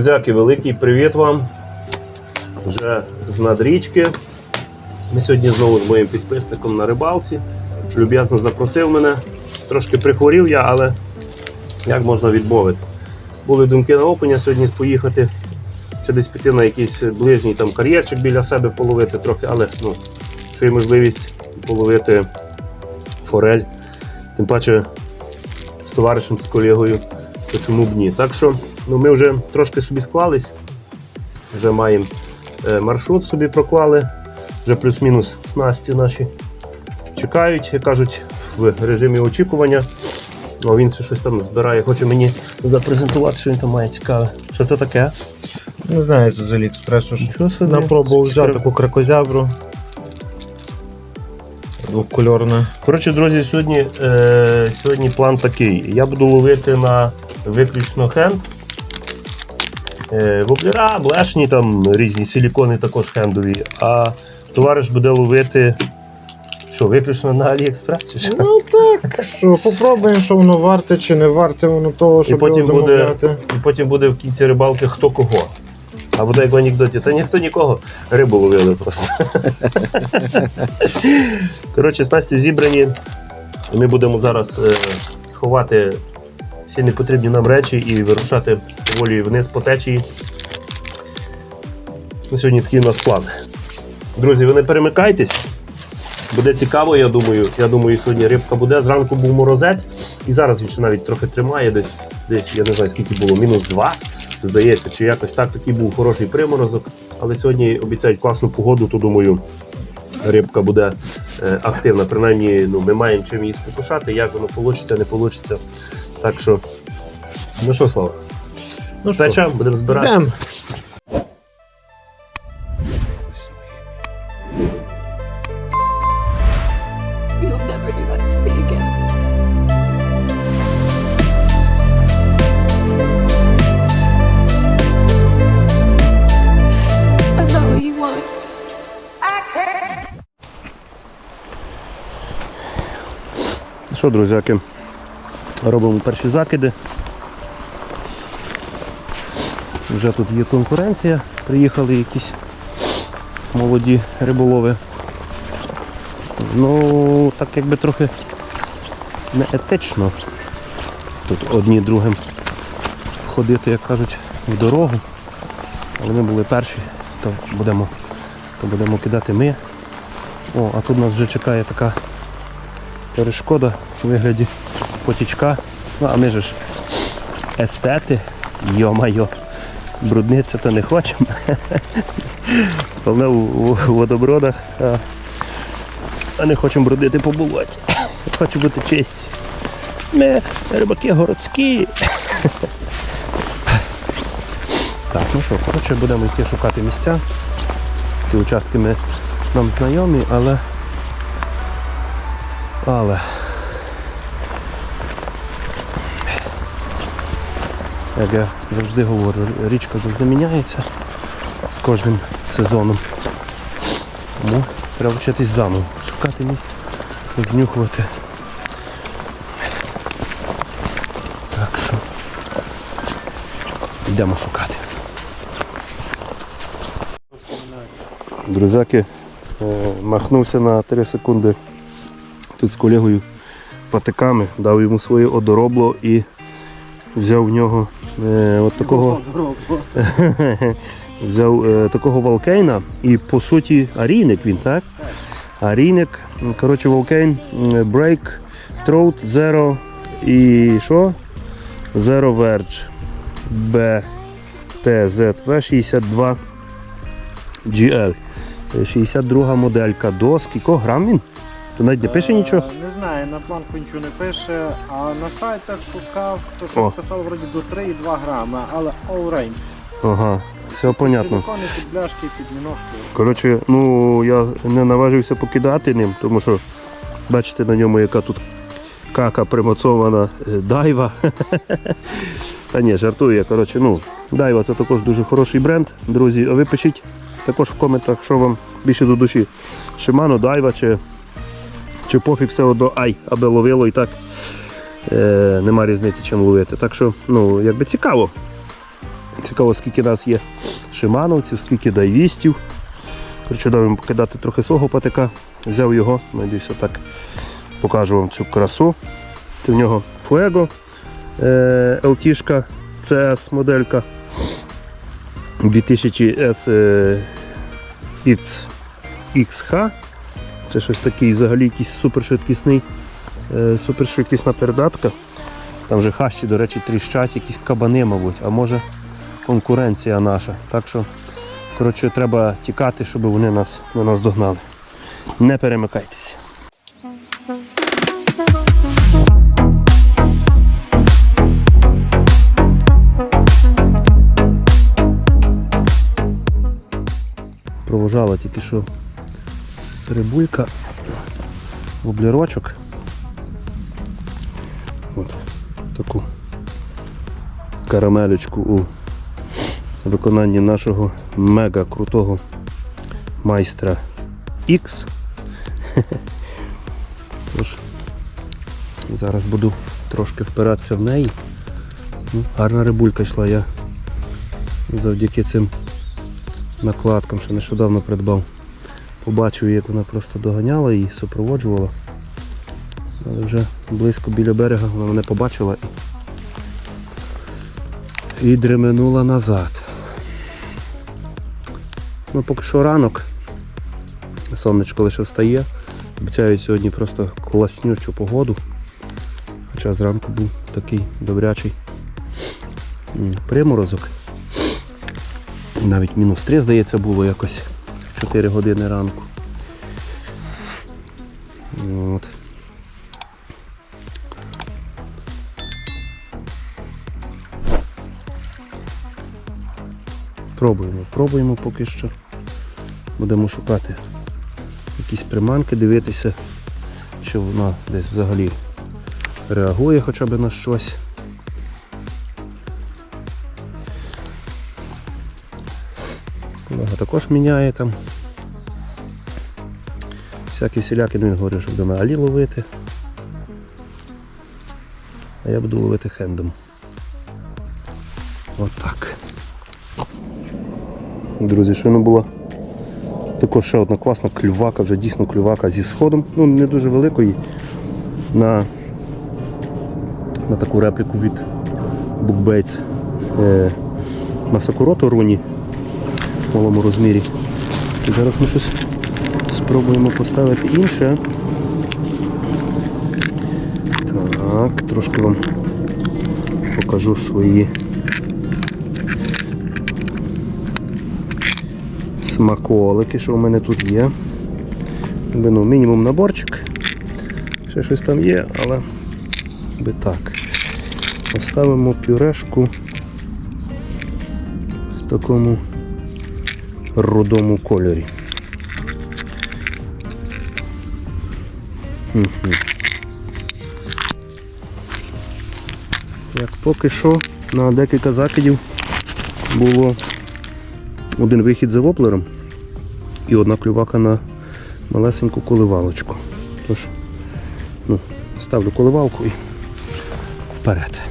Друзяки, великий привіт вам. Вже з надрічки. Ми сьогодні знову з моїм підписником на рибалці. Люб'язно запросив мене. Трошки прихворів я, але як можна відмовити? Були думки на окуня сьогодні поїхати. Чи десь піти на якийсь ближній там кар'єрчик біля себе половити трохи, але ну, що є можливість половити форель. Тим паче з товаришем, з колегою, то чому б ні. Так що ну, ми вже трошки собі склались, вже маємо е, маршрут собі проклали, вже плюс-мінус снасті наші чекають, як кажуть, в режимі очікування. О, він ще щось там збирає, хоче мені запрезентувати, що він там має цікаве. Що це таке? Не знаю, це з Аліекспресу. собі. Напробував взяти таку кракозябру. Двокольорна. Коротше, друзі, сьогодні, е, сьогодні план такий. Я буду ловити на виключно хенд. Е, воблера, блешні, там різні силікони також хендові. А товариш буде ловити що, виключно на Аліекспрес чи що? Ну так, що попробуємо, що воно варте чи не варте воно того, І щоб потім, його буде, і потім буде в кінці рибалки хто кого. А буде як в анекдоті, та ніхто нікого рибу ловили просто. Коротше, снасті зібрані. І Ми будемо зараз е, ховати всі непотрібні нам речі і вирушати поволі вниз по течії. На сьогодні такий у нас план. Друзі, ви не перемикайтесь. Буде цікаво, я думаю. Я думаю, сьогодні рибка буде. Зранку був морозець, і зараз він ще навіть трохи тримає, десь, десь я не знаю скільки було, мінус 2, здається, чи якось так. Такий був хороший приморозок. Але сьогодні обіцяють класну погоду, то думаю, рибка буде е, активна. Принаймні, ну, ми маємо чим її спокушати, як воно вийде, не вийде. Так що, ну що, Слава, Ну що, печа, будемо збирати. йдемо. You'll never do that to me again. I'm not what you want. Що, друзяки, робимо перші закиди. Вже тут є конкуренція, приїхали якісь молоді риболови. Ну, так якби трохи неетично тут одні другим ходити, як кажуть, в дорогу. Але ми були перші, то будемо, то будемо кидати ми. О, а тут нас вже чекає така перешкода у вигляді потічка. Ну, а ми ж естети, йо-майо, брудниться то не хочемо. Головне у, водобродах, а, не хочемо брудити по болоті. Хочу бути чисті. Ми рибаки городські. Так, ну що, коротше, будемо йти шукати місця. Ці участки ми нам знайомі, але але. Як я завжди говорю, річка завжди міняється з кожним сезоном. Тому треба вчитись заново. Шукати місце, обнюхувати. Так що йдемо шукати. Друзяки, е, махнувся на 3 секунди тут з колегою патиками, дав йому своє одоробло і взяв в нього от такого взяв е, такого волкейна і по суті арійник він, так? Арійник, коротше, волкейн Break Throat Zero і що? Zero Verge BTZV 62 GL. Е, 62 моделька до скільки грам він? То навіть не пише нічого. Е, знаю, на планку нічого не пише, а на сайтах шукав, то О. щось писав вроді до 3,2 грами, але all range. Ага, все понятно. Під бляшки, під. Коротше, ну я не наважився покидати ним, тому що бачите на ньому, яка тут кака примацована е, дайва. Та ні, жартую я. Коротше, ну, дайва це також дуже хороший бренд. Друзі, а ви пишіть також в коментах, що вам більше до душі. Shimano, дайва чи, чи пофіг все одно ай, аби ловило і так. Е, нема різниці чим ловити. Так що, ну, якби цікаво. Цікаво, скільки нас є шимановців, скільки дайвістів. Коротше, дав покидати трохи свого патика. Взяв його, надіюся, так покажу вам цю красу. Це в нього Fuego е, LT-шка CS моделька 2000 S е, XH. Це щось такий взагалі якийсь супершвидкісний, е, супершвидкісна передатка. Там вже хащі, до речі, тріщать, якісь кабани, мабуть, а може конкуренція наша. Так що, коротше, треба тікати, щоб вони нас, не нас догнали. Не перемикайтеся. Провожала тільки що рибулька, воблерочок. От таку карамелечку у виконанні нашого мега крутого майстра X. Тож, зараз буду трошки впиратися в неї. Ну, гарна рибулька йшла я завдяки цим накладкам, що нещодавно придбав. Побачив, як вона просто доганяла і супроводжувала. Але вже близько біля берега вона мене побачила і, і дременула назад. Ну, поки що ранок. Сонечко лише встає. Обіцяють сьогодні просто класнючу погоду. Хоча зранку був такий добрячий приморозок. Навіть мінус 3, здається, було якось 4 години ранку. От. Пробуємо, пробуємо поки що. Будемо шукати якісь приманки, дивитися, що вона десь взагалі реагує хоча б на щось. Також міняє там. Всякі всілякі, ну він говорить, що буде на алі ловити. А я буду ловити хендом. Отак. Друзі, щойно була також ще одна класна клювака, вже дійсно клювака зі сходом. Ну, не дуже великої. На, на таку репліку від Bookbaits е, Масакурото руні малому розмірі. І зараз ми щось спробуємо поставити інше. Так, трошки вам покажу свої смаколики, що в мене тут є. Ну, мінімум наборчик. Ще щось там є, але би так. Поставимо пюрешку в такому рудому кольорі. Як поки що на декілька закидів було один вихід за воплером і одна клювака на малесеньку коливалочку. Тож, ну, ставлю коливалку і вперед.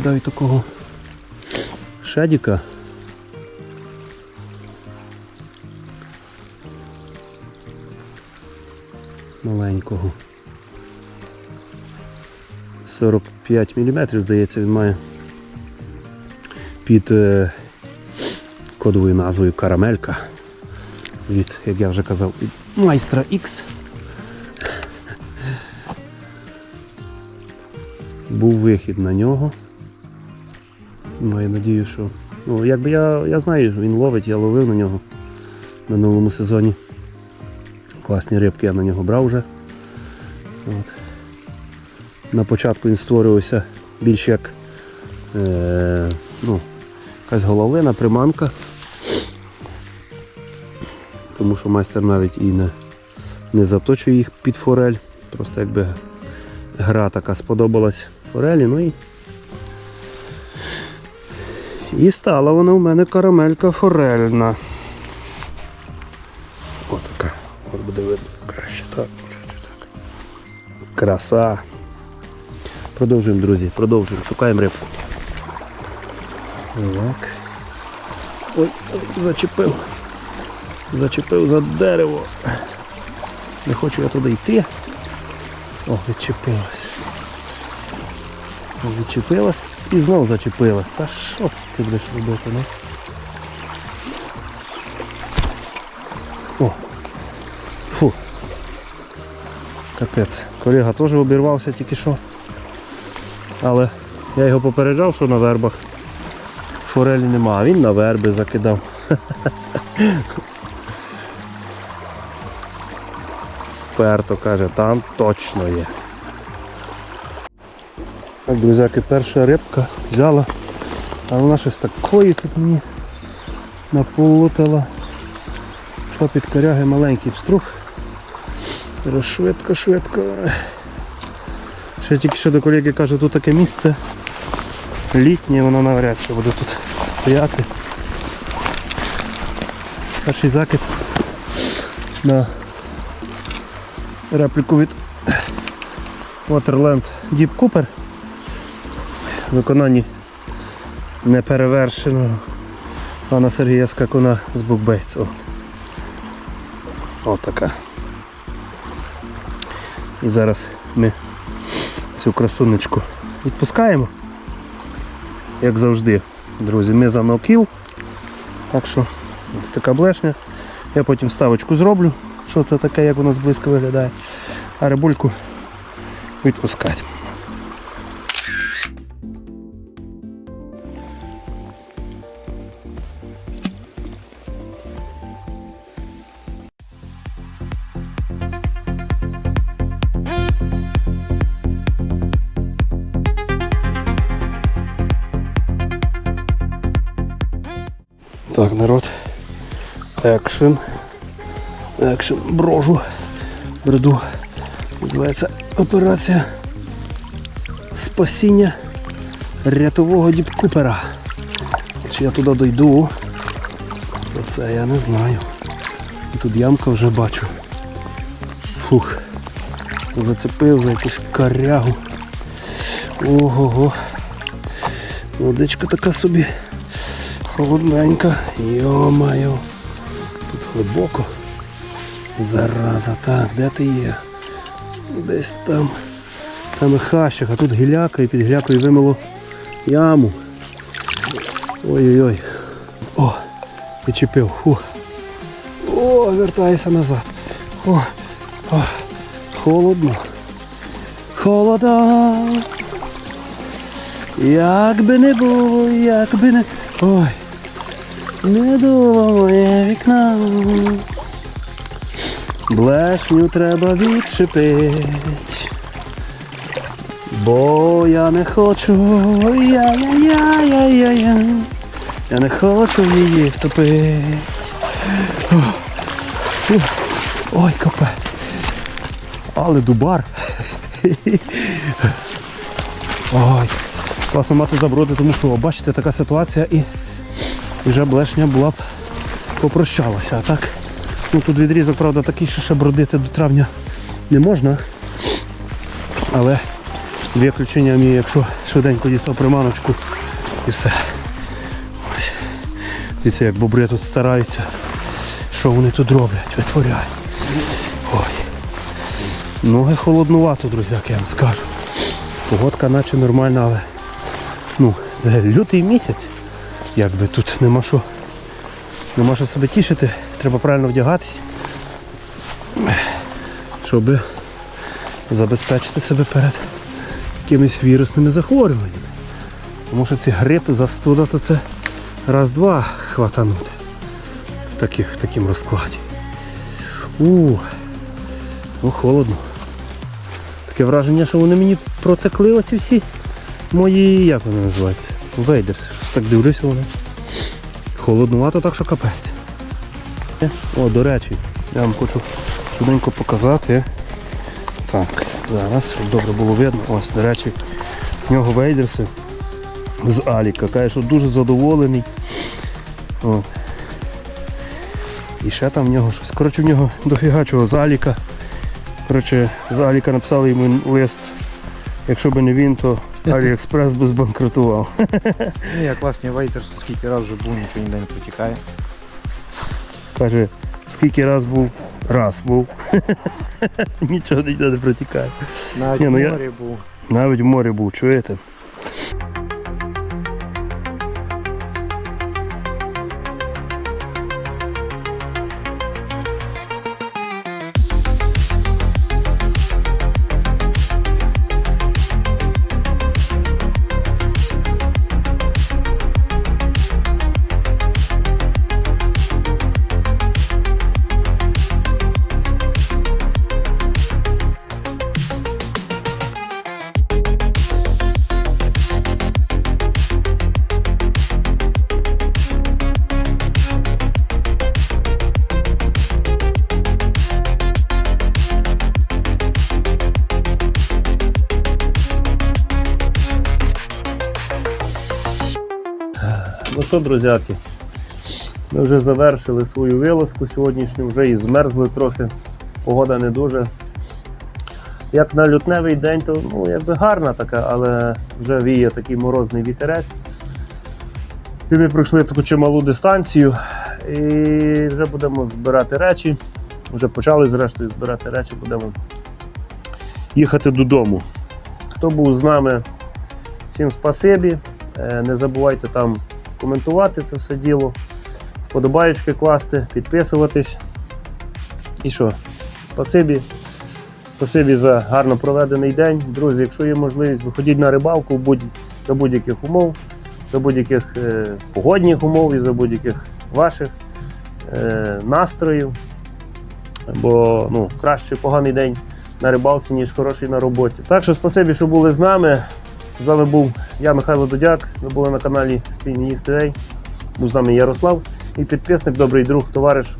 Кидаю такого шедіка. Маленького. 45 мм, здається, він має під е, кодовою назвою Карамелька. Від, як я вже казав, від майстра X. Був вихід на нього. Маю надію, що. Ну, якби я, я знаю, він ловить, я ловив на нього на новому сезоні. Класні рибки я на нього брав вже. От. На початку він створювався більш як е, ну, якась головина, приманка. тому що майстер навіть і не, не заточує їх під форель. Просто якби гра така сподобалась форелі. Ну і, і стала вона у мене карамелька форельна. О, така. От буде видно краще. Так, так. Краса. Продовжуємо, друзі, продовжуємо. Шукаємо рибку. Так. Ой, ой, зачепив. Зачепив за дерево. Не хочу я туди йти. О, відчепилась. Відчепилась і знову зачепилась. Та що ти будеш робити, ну? О. Фу. Капець. Колега теж обірвався тільки що. Але я його попереджав, що на вербах форелі нема, а він на верби закидав. Перто каже, там точно є. Так, друзяки, перша рибка взяла, а вона щось такої тут мені наполутала. Пішла під коряги маленький пструх. Швидко, швидко. Ще тільки що до колеги кажу, тут таке місце літнє, воно навряд чи буде тут стояти. Перший закид на репліку від Waterland Deep Cooper. Виконанні неперевершеного пана Сергія Скакуна з Букбейтс. От. От. І зараз ми цю красунечку відпускаємо. Як завжди, друзі, ми за нокіл. Так що ось така блешня. Я потім ставочку зроблю, що це таке, як воно зблизько виглядає. А рибульку відпускати. Екшен. Екшен брожу. Бреду. Називається операція спасіння рятового діпкупера. Чи я туди дойду? То це я не знаю. Тут ямка вже бачу. Фух. Зацепив за якусь корягу. Ого-го. Водичка така собі. Холодненька. Йо-майо. Глибоко. Зараза, так, де ти є? Десь там. Саме хащах, а тут гіляка і під гілякою вимило яму. Ой-ой-ой. О, відчепив. Фух. О, вертайся назад. О, о, холодно. Холодно. Як би не було, як би не. Ой. Не дуло моє вікно. Блешню треба відчепить. Бо я не хочу. Я-я-я-я-я-я. Я не хочу її втопити. Ой, капець. Але дубар. Ой. Класно мати заброди, тому що, бачите, така ситуація і вже блешня була б попрощалася. А так, ну тут відрізок, правда, такий, що ще бродити до травня не можна. Але виключення мій, якщо швиденько дістав приманочку і все. Дивіться, як бобри тут стараються. Що вони тут роблять, витворяють. Ой. Ноги холоднувато, друзяки, я вам скажу. Погодка наче нормальна, але ну, це лютий місяць. Якби тут нема що, нема що себе тішити, треба правильно вдягатись, щоб забезпечити себе перед якимись вірусними захворюваннями. Тому що ці грипи, застуда, то це раз-два хватанути в, таких, в такому розкладі. У, ну холодно. Таке враження, що вони мені протекли оці всі мої, як вони називаються? Вейдерси. Щось так дивлюся вони. Холоднувато, так що капець. О, до речі, я вам хочу швиденько показати. Так, зараз, щоб добре було видно. Ось, до речі, в нього вейдерси з Аліка. Каже, що дуже задоволений. О. І ще там в нього щось. Коротше, в нього дофіга чого з Аліка. Коротше, з Аліка написали йому лист. Якщо б не він, то Аліекспрес би збанкрутував. Ні, я класний вейтер, скільки раз вже був, нічого ніде не протікає. Каже, скільки раз був? Раз був. Нічого ніде не протікає. Навіть Ні, ну в я- морі був. Навіть в морі був, чуєте? Що, друзяки, ми вже завершили свою вилазку сьогоднішню, вже і змерзли трохи, погода не дуже. Як на лютневий день, то ну, якби гарна така, але вже віє такий морозний вітерець. І ми пройшли таку чималу дистанцію і вже будемо збирати речі. Вже почали зрештою збирати речі, будемо їхати додому. Хто був з нами, всім спасибі. Е, Не забувайте там коментувати це все діло, вподобаєчки класти, підписуватись. І що? Спасибі. Спасибі за гарно проведений день. Друзі, якщо є можливість, виходіть на рибалку за будь-яких умов, за будь-яких е, погодних умов і за будь-яких ваших е, настроїв. Бо ну, краще поганий день на рибалці, ніж хороший на роботі. Так що спасибі, що були з нами. З вами був я, Михайло Дудяк. Ви були на каналі Спільні TV. Був з нами Ярослав, і підписник, добрий друг, товариш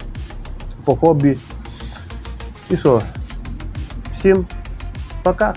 по хобі. І що? Всім пока!